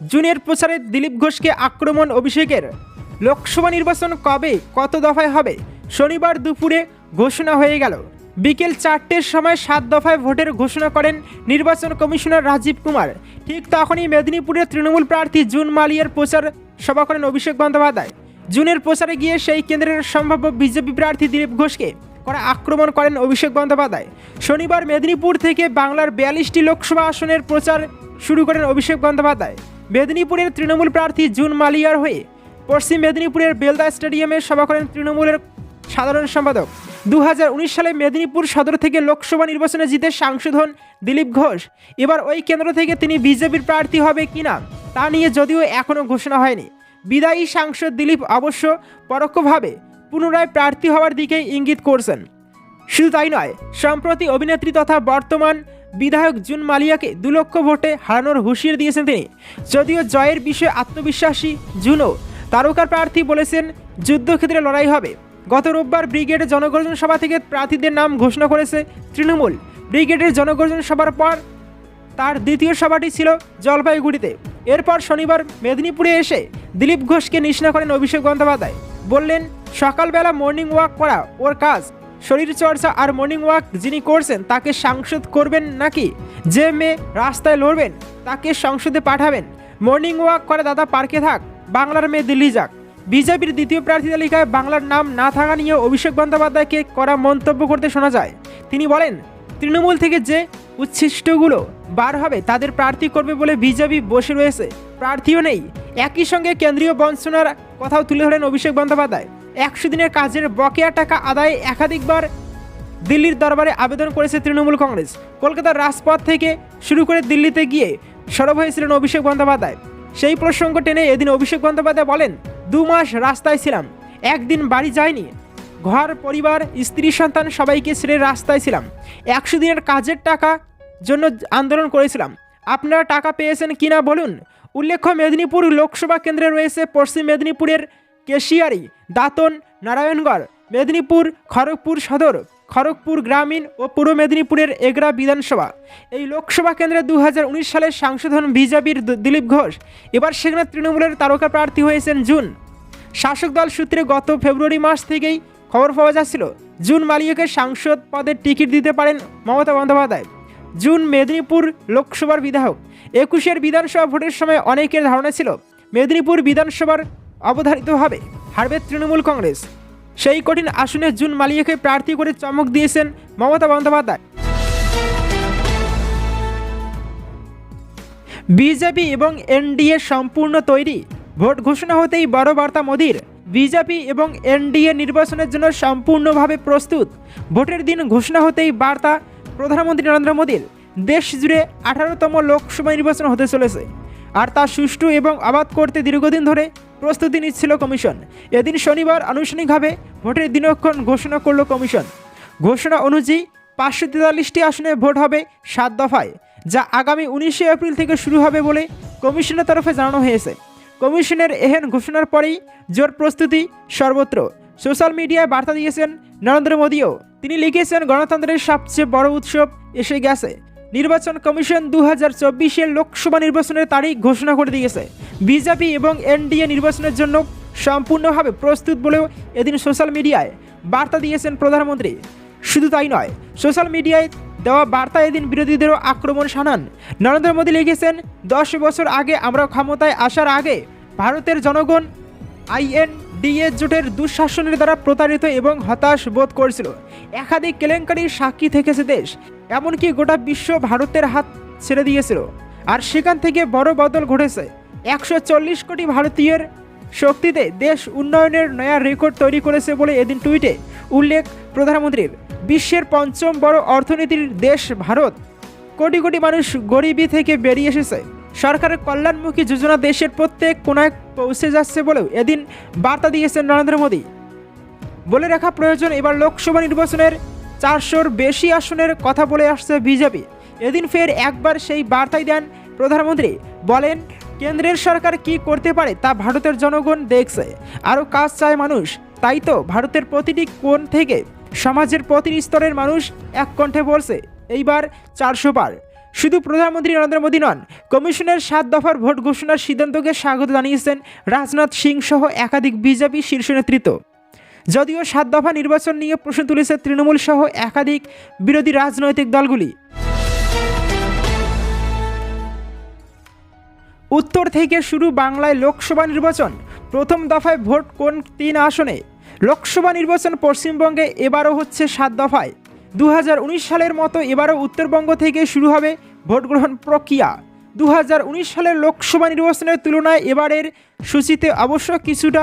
জুনের প্রচারে দিলীপ ঘোষকে আক্রমণ অভিষেকের। লোকসভা নির্বাচন কবে, কত দফায় হবে, শনিবার দুপুরে ঘোষণা হয়ে গেল। বিকেল চারটের সময় সাত দফায় ভোটের ঘোষণা করেন নির্বাচন কমিশনার রাজীব কুমার। ঠিক তখনই মেদিনীপুরের তৃণমূল প্রার্থী জুন মালিয়ার প্রচার সভা করেন অভিষেক বন্দ্যোপাধ্যায়। জুনের প্রচারে গিয়ে সেই কেন্দ্রের সম্ভাব্য বিজেপি প্রার্থী দিলীপ ঘোষকে করা আক্রমণ করেন অভিষেক বন্দ্যোপাধ্যায়। শনিবার মেদিনীপুর থেকে বাংলার বিয়াল্লিশটি লোকসভা আসনের প্রচার শুরু করেন অভিষেক বন্দ্যোপাধ্যায়। মেদিনীপুরের তৃণমূল প্রার্থী জুন মালিয়ার হয়ে পশ্চিম মেদিনীপুরের বেলদা স্টেডিয়ামে সভা করেন তৃণমূলের সাধারণ সম্পাদক। দু হাজার উনিশ সালে মেদিনীপুর সদর থেকে লোকসভা নির্বাচনে জিতে সাংসদ হন দিলীপ ঘোষ। এবার ওই কেন্দ্র থেকে তিনি বিজেপির প্রার্থী হবে কিনা তা নিয়ে যদিও এখনও ঘোষণা হয়নি। বিদায়ী সাংসদ দিলীপ অবশ্য পরোক্ষভাবে পুনরায় প্রার্থী হওয়ার দিকেই ইঙ্গিত করছেন। শুধু তাই নয়, সম্প্রতি অভিনেত্রী তথা বর্তমান বিধায়ক জুন মালিয়াকে দু লক্ষ ভোটে হারানোর হুঁশিয়ার দিয়েছেন তিনি। যদিও জয়ের বিষয়ে আত্মবিশ্বাসী জুনও তারকার প্রার্থী বলেছেন যুদ্ধক্ষেত্রে লড়াই হবে। গত রোববার ব্রিগেডের জনগর্জন সভা থেকে প্রার্থীদের নাম ঘোষণা করেছে তৃণমূল। ব্রিগেডের জনগর্জন সভার পর তার দ্বিতীয় সভাটি ছিল জলপাইগুড়িতে। এরপর শনিবার মেদিনীপুরে এসে দিলীপ ঘোষকে নিষ্ণা করেন অভিষেক বন্দ্যোপাধ্যায়। বললেন, সকালবেলা মর্নিং ওয়াক করা ওর কাজ। শরীরচর্চা আর মর্নিং ওয়াক যিনি করছেন, তাকে সাংসদ করবেন নাকি? যে মেয়ে রাস্তায় লড়বেন, তাকে সংসদে পাঠাবেন। মর্নিং ওয়াক করে দাদা, পার্কে থাক। বাংলার মেয়ে দিল্লি যাক। বিজেপির দ্বিতীয় প্রার্থী তালিকায় বাংলার নাম না থাকা নিয়ে অভিষেক বন্দ্যোপাধ্যায়কে করা মন্তব্য করতে শোনা যায়। তিনি বলেন, তৃণমূল থেকে যে উচ্ছিষ্টগুলো বার হবে, তাদের প্রার্থী করবে বলে বিজেপি বসে রয়েছে। প্রার্থীও নেই। একই সঙ্গে কেন্দ্রীয় বঞ্চনার কথাও তুলে ধরেন অভিষেক বন্দ্যোপাধ্যায়। একশো দিনের কাজের বকেয়া টাকা আদায়ে একাধিকবার দিল্লির দরবারে আবেদন করেছে তৃণমূল কংগ্রেস। কলকাতার রাজপথ থেকে শুরু করে দিল্লিতে গিয়ে সরব হয়েছিলেন অভিষেক বন্দ্যোপাধ্যায়। সেই প্রসঙ্গ টেনে এদিন অভিষেক বন্দ্যোপাধ্যায় বলেন, দু মাস রাস্তায় ছিলাম, একদিন বাড়ি যায়নি ঘর, পরিবার, স্ত্রী, সন্তান সবাইকে ছেড়ে রাস্তায় ছিলাম। একশো দিনের কাজের টাকা জন্য আন্দোলন করেছিলাম। আপনারা টাকা পেয়েছেন কিনা বলুন? উল্লেখ্য, মেদিনীপুর লোকসভা কেন্দ্রে রয়েছে পশ্চিম মেদিনীপুরের কেশিয়ারি, দাঁতন, নারায়ণগড়, মেদিনীপুর, খড়গপুর সদর, খড়গপুর গ্রামীণ ও পূর্ব মেদিনীপুরের এগরা বিধানসভা। এই লোকসভা কেন্দ্রে দু হাজার উনিশ সালের সাংসদ হন বিজেপির দিলীপ ঘোষ। এবার সেখানে তৃণমূলের তারকা প্রার্থী হয়েছেন জুন। শাসক দল সূত্রে গত ফেব্রুয়ারি মাস থেকেই খবর পাওয়া যাচ্ছিল, জুন মালিয়াকে সাংসদ পদের টিকিট দিতে পারেন মমতা বন্দ্যোপাধ্যায়। জুন মেদিনীপুর লোকসভার বিধায়ক। একুশের বিধানসভা ভোটের সময় অনেকের ধারণা ছিল, মেদিনীপুর বিধানসভার অবধারিতভাবে হারবে তৃণমূল কংগ্রেস। সেই কঠিন আসনে জুন মালিয়াকে প্রার্থী করে চমক দিয়েছেন মমতা বন্দ্যোপাধ্যায়। বিজেপি এবং এনডিএ সম্পূর্ণ তৈরি। ভোট ঘোষণা হতেই বড় বার্তা মোদির। বিজেপি এবং এনডিএ নির্বাচনের জন্য সম্পূর্ণভাবে প্রস্তুত। ভোটের দিন ঘোষণা হতেই বার্তা প্রধানমন্ত্রী নরেন্দ্র মোদীর। দেশ জুড়ে আঠারোতম লোকসভা নির্বাচন হতে চলেছে। আর তা সুষ্ঠু এবং আবাদ করতে দীর্ঘদিন ধরে প্রস্তুতি নিচ্ছিল কমিশন। এদিন শনিবার আনুষ্ঠানিকভাবে ভোটের দিনক্ষণ ঘোষণা করল কমিশন। ঘোষণা অনুযায়ী পাঁচশো তেতাল্লিশটি আসনে ভোট হবে সাত দফায়, যা আগামী উনিশে এপ্রিল থেকে শুরু হবে বলে কমিশনের তরফে জানানো হয়েছে। কমিশনের এহেন ঘোষণার পরেই জোর প্রস্তুতি সর্বত্র। সোশ্যাল মিডিয়ায় বার্তা দিয়েছেন নরেন্দ্র মোদীও। তিনি লিখেছেন, গণতন্ত্রের সবচেয়ে বড় উৎসব এসে গেছে। নির্বাচন কমিশন দু হাজার চব্বিশের লোকসভা নির্বাচনের তারিখ ঘোষণা করে দিয়েছে। বিজেপি এবং এনডিএ নির্বাচনের জন্য সম্পূর্ণভাবে প্রস্তুত বলেও এদিন সোশ্যাল মিডিয়ায় বার্তা দিয়েছেন প্রধানমন্ত্রী। শুধু তাই নয়, সোশ্যাল মিডিয়ায় দেওয়া বার্তা এদিন বিরোধীদেরও আক্রমণ শানান। নরেন্দ্র মোদী লিখেছেন, দশ বছর আগে আমরা ক্ষমতায় আসার আগে ভারতের জনগণ আইএনডিএ জোটের দুঃশাসনের দ্বারা প্রতারিত এবং হতাশ বোধ করেছিল। একাধিক কেলেঙ্কারির সাক্ষী থেকেছে দেশ, এমনকি গোটা বিশ্ব ভারতের হাত ছেড়ে দিয়েছিল। আর সেখান থেকে বড় বদল ঘটেছে। একশো চল্লিশ কোটি ভারতীয়ের শক্তিতে দেশ উন্নয়নের নয়া রেকর্ড তৈরি করেছে বলে এদিন টুইটে উল্লেখ প্রধানমন্ত্রীর। বিশ্বের পঞ্চম বড় অর্থনীতির দেশ ভারত। কোটি কোটি মানুষ গরিবি থেকে বেরিয়ে এসেছে। সরকারের কল্যাণমুখী যোজনা দেশের প্রত্যেক কোনায় পৌঁছে যাচ্ছে বলেও এদিন বার্তা দিয়েছেন নরেন্দ্র মোদী। বলে রাখা প্রয়োজন এবার লোকসভা নির্বাচনের চারশোর বেশি আসনের কথা বলে আসছে বিজেপি। এদিন ফের একবার সেই বার্তাই দেন প্রধানমন্ত্রী। বলেন, কেন্দ্রের সরকার কি করতে পারে তা ভারতের জনগণ দেখছে। আরও কাজ চায় মানুষ। তাই তো ভারতের প্রতিটি কোণ থেকে সমাজের প্রতিটি স্তরের মানুষ এক কণ্ঠে বলছে, এইবার চারশো পার। শুধু প্রধানমন্ত্রী নরেন্দ্র মোদী নন, কমিশনের সাত দফার ভোট ঘোষণার সিদ্ধান্তকে স্বাগত জানিয়েছেন রাজনাথ সিং সহ একাধিক বিজেপি শীর্ষ নেতৃত্ব। যদিও সাত দফা নির্বাচন নিয়ে প্রশ্ন তুলেছে তৃণমূল সহ একাধিক বিরোধী রাজনৈতিক দলগুলি। উত্তর থেকে শুরু বাংলায় লোকসভা নির্বাচন, প্রথম দফায় ভোট কোন তিন আসনে? লোকসভা নির্বাচন পশ্চিমবঙ্গে এবারও হচ্ছে সাত দফায়। দু হাজার উনিশ সালের মতো এবারও উত্তরবঙ্গ থেকে শুরু হবে ভোট গ্রহণ প্রক্রিয়া। দু হাজার উনিশ সালের লোকসভা নির্বাচনের তুলনায় এবারের সূচিতে অবশ্য কিছুটা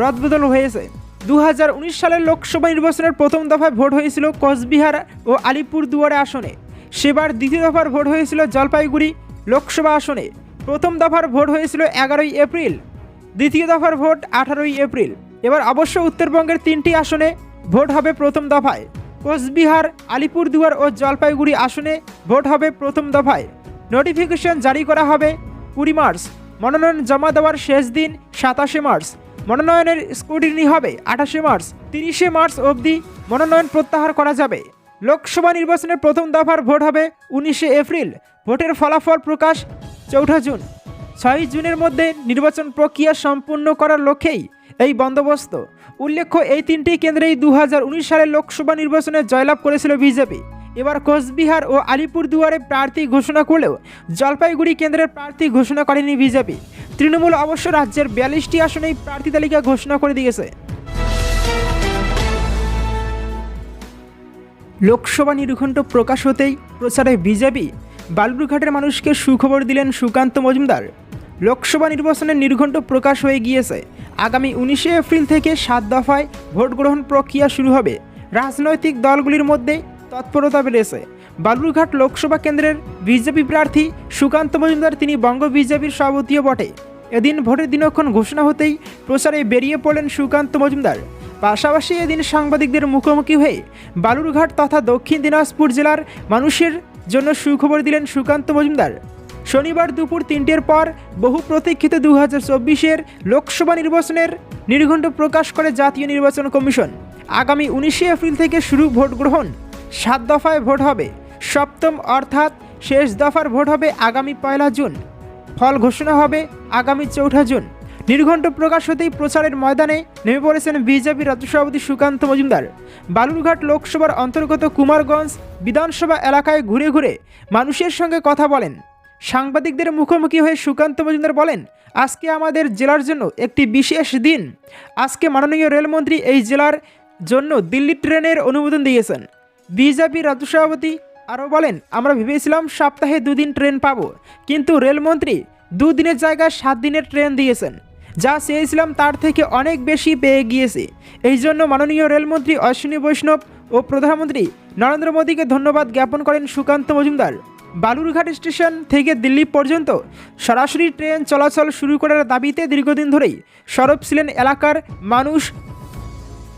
রদবদল হয়েছে। দু হাজার উনিশ সালের লোকসভা নির্বাচনের প্রথম দফায় ভোট হয়েছিল কোচবিহার ও আলিপুরদুয়ারে আসনে। সেবার দ্বিতীয় দফার ভোট হয়েছিল জলপাইগুড়ি লোকসভা আসনে। প্রথম দফার ভোট হয়েছিল এগারোই এপ্রিল। দ্বিতীয় দফার ভোট আঠারোই এপ্রিল। এবার অবশ্য উত্তরবঙ্গের তিনটি আসনে ভোট হবে প্রথম দফায়। কোচবিহার, আলিপুরদুয়ার ও জলপাইগুড়ি আসনে ভোট হবে প্রথম দফায়। নোটিফিকেশন জারি করা হবে কুড়ি মার্চ। মনোনয়ন জমা দেওয়ার শেষ দিন সাতাশে মার্চ। মনোনয়নের স্ক্রুটিনি হবে আঠাশে মার্চ। তিরিশে মার্চ অবধি মনোনয়ন প্রত্যাহার করা যাবে। লোকসভা নির্বাচনের প্রথম দফার ভোট হবে উনিশে এপ্রিল। ভোটের ফলাফল প্রকাশ চৌঠা জুন। ছয় জুনের মধ্যে নির্বাচন প্রক্রিয়া সম্পূর্ণ করার লক্ষ্যেই এই বন্দোবস্ত। উল্লেখ্য, এই তিনটি কেন্দ্রেই দু সালের লোকসভা নির্বাচনে জয়লাভ করেছিল বিজেপি। এবার কোচবিহার ও আলিপুরদুয়ারে প্রার্থী ঘোষণা করলেও জলপাইগুড়ি কেন্দ্রের প্রার্থী ঘোষণা করেনি বিজেপি। তৃণমূল অবশ্য রাজ্যের বিয়াল্লিশটি আসনেই প্রার্থী তালিকা ঘোষণা করে দিয়েছে। লোকসভা নির্ঘণ্ট প্রকাশ হতেই প্রচারে বিজেপি। বালুরঘাটের মানুষকে সুখবর দিলেন সুকান্ত মজুমদার। লোকসভা নির্বাচনের নির্ঘণ্ট প্রকাশ হয়ে গিয়েছে। আগামী উনিশে এপ্রিল থেকে সাত দফায় ভোট গ্রহণ প্রক্রিয়া শুরু হবে। রাজনৈতিক দলগুলির মধ্যে তৎপরতা বেড়েছে। বালুরঘাট লোকসভা কেন্দ্রের বিজেপি প্রার্থী সুকান্ত মজুমদার তিনি বঙ্গ বিজেপির সভাপতিও বটে। এদিন ভোটের দিনক্ষণ ঘোষণা হতেই প্রচারে বেরিয়ে পড়লেন সুকান্ত মজুমদার। পাশাপাশি এদিন সাংবাদিকদের মুখোমুখি হয়ে বালুরঘাট তথা দক্ষিণ দিনাজপুর জেলার মানুষের জন্য সুখবর দিলেন সুকান্ত মজুমদার। শনিবার দুপুর তিনটের পর বহু প্রতীক্ষিত দু হাজার চব্বিশের লোকসভা নির্বাচনের নির্ঘণ্ট প্রকাশ করে জাতীয় নির্বাচন কমিশন। আগামী উনিশে এপ্রিল থেকে শুরু ভোট গ্রহণ সাত দফায় ভোট হবে। সপ্তম অর্থাৎ শেষ দফার ভোট হবে আগামী পয়লা জুন। ফল ঘোষণা হবে আগামী চৌঠা জুন। নির্ঘণ্ট প্রকাশ হতেই প্রচারের ময়দানে নেমে পড়েছেন বিজেপি রাজ্য সভাপতি সুকান্ত মজুমদার। বালুরঘাট লোকসভার অন্তর্গত কুমারগঞ্জ বিধানসভা এলাকায় ঘুরে ঘুরে মানুষের সঙ্গে কথা বলেন। সাংবাদিকদের মুখোমুখি হয়ে সুকান্ত মজুমদার বলেন, আজকে আমাদের জেলার জন্য একটি বিশেষ দিন। আজকে মাননীয় রেলমন্ত্রী এই জেলার জন্য দিল্লি ট্রেনের অনুমোদন দিয়েছেন। বিজেপি রাজ্য সভাপতি আরও বলেন, আমরা ভেবেছিলাম সপ্তাহে দুদিন ট্রেন পাবো, কিন্তু রেলমন্ত্রী দুদিনের জায়গায় সাত দিনের ট্রেন দিয়েছেন। যা চেয়েছিলাম তার থেকে অনেক বেশি পেয়ে গিয়েছে। এই জন্য মাননীয় রেলমন্ত্রী অশ্বিনী বৈষ্ণব ও প্রধানমন্ত্রী নরেন্দ্র মোদীকে ধন্যবাদ জ্ঞাপন করেন সুকান্ত মজুমদার। বালুরঘাট স্টেশন থেকে দিল্লি পর্যন্ত সরাসরি ট্রেন চলাচল শুরু করার দাবিতে দীর্ঘদিন ধরেই সরব ছিলেন এলাকার মানুষ।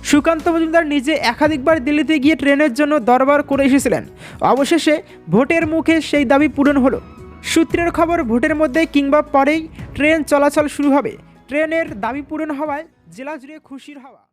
সুকান্ত মজুমদার নিজে একাধিকবার দিল্লিতে গিয়ে ট্রেনের জন্য দরবার করে এসেছিলেন। অবশেষে ভোটের মুখে সেই দাবি পূরণ হলো। সূত্রের খবর, ভোটের মধ্যে কিংবা পরেই ট্রেন চলাচল শুরু হবে। ট্রেনের দাবি পূরণ হওয়ায় জেলা জুড়ে খুশির হাওয়া।